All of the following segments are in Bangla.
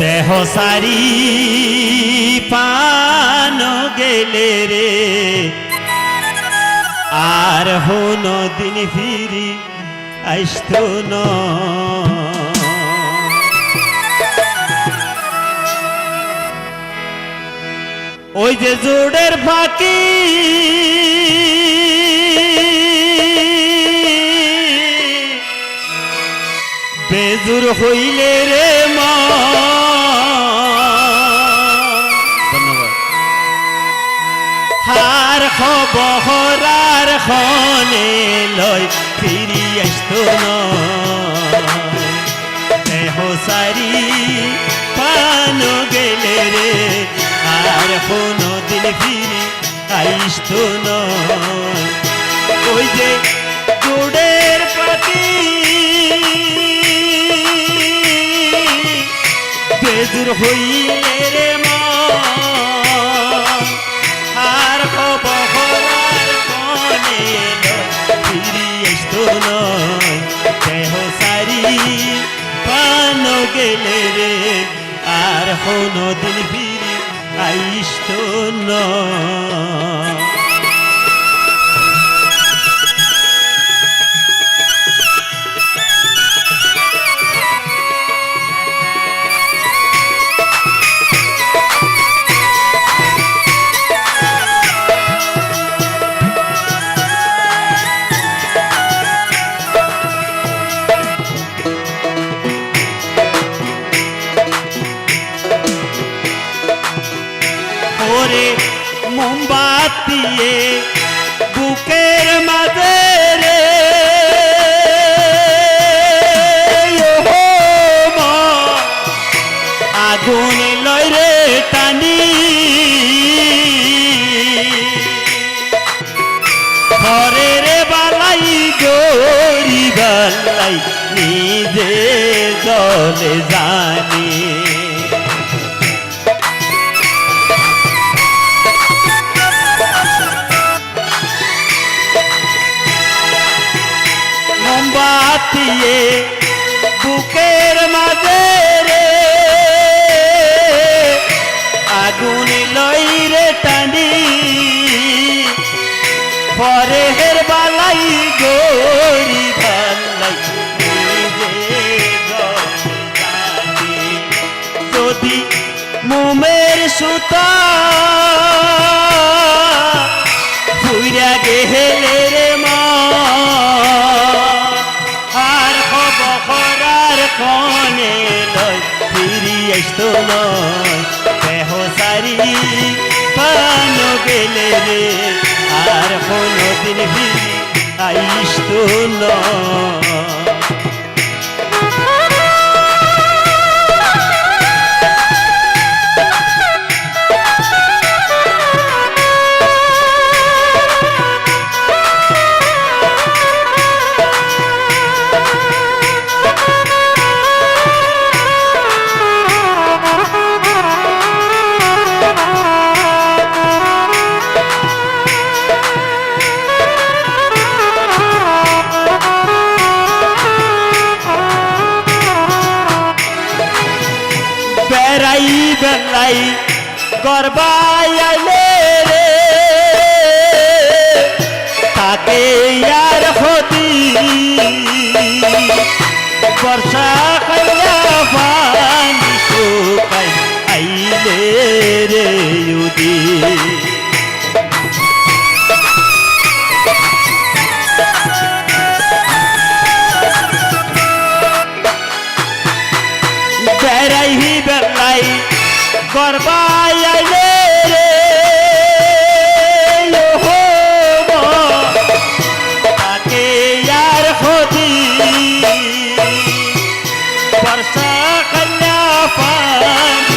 দেহ সারি পান গেলে রে। আর হন দিন ফিরি আসত ন। ওই যে জোড়ের ফাঁকি বেজুর হইলে হার খবরার খনে লয় ফিরি আসত দেহ সারি পান গেলে রে, আর কোনো দিন ফিরি আইসত ওই যে গুড়ের পাতি, বেজুর হইলে গেলে রে আর হনো দিন ফিরে আইসতো নয় ওরে মোমবাতিয়ে বুকের মাঝে রে। আগুন লয় রে টানি। ঘরে রে বালাই গরি বালাই, নিজে জলে জানি। সুতা। ফুইরা গেলে রে মা। আর খবর কনে লয়, ফিরি আসতো নয় দেহ সারি পান গেলে রে, আর কোনো দিন ফিরি আইসতো নয় বেড়াই বেলাই গরবাই আইলে রে। তাকে আর হতি বর্ষা গরবাই আইলে রে তাকে আর হদি বর্ষা কন্যা পান।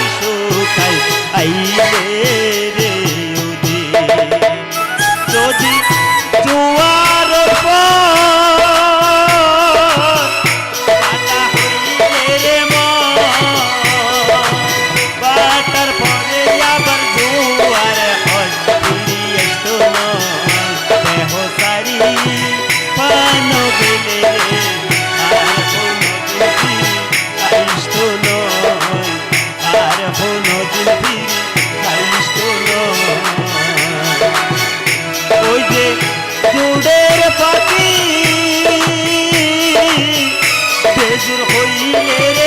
meşhur koyileri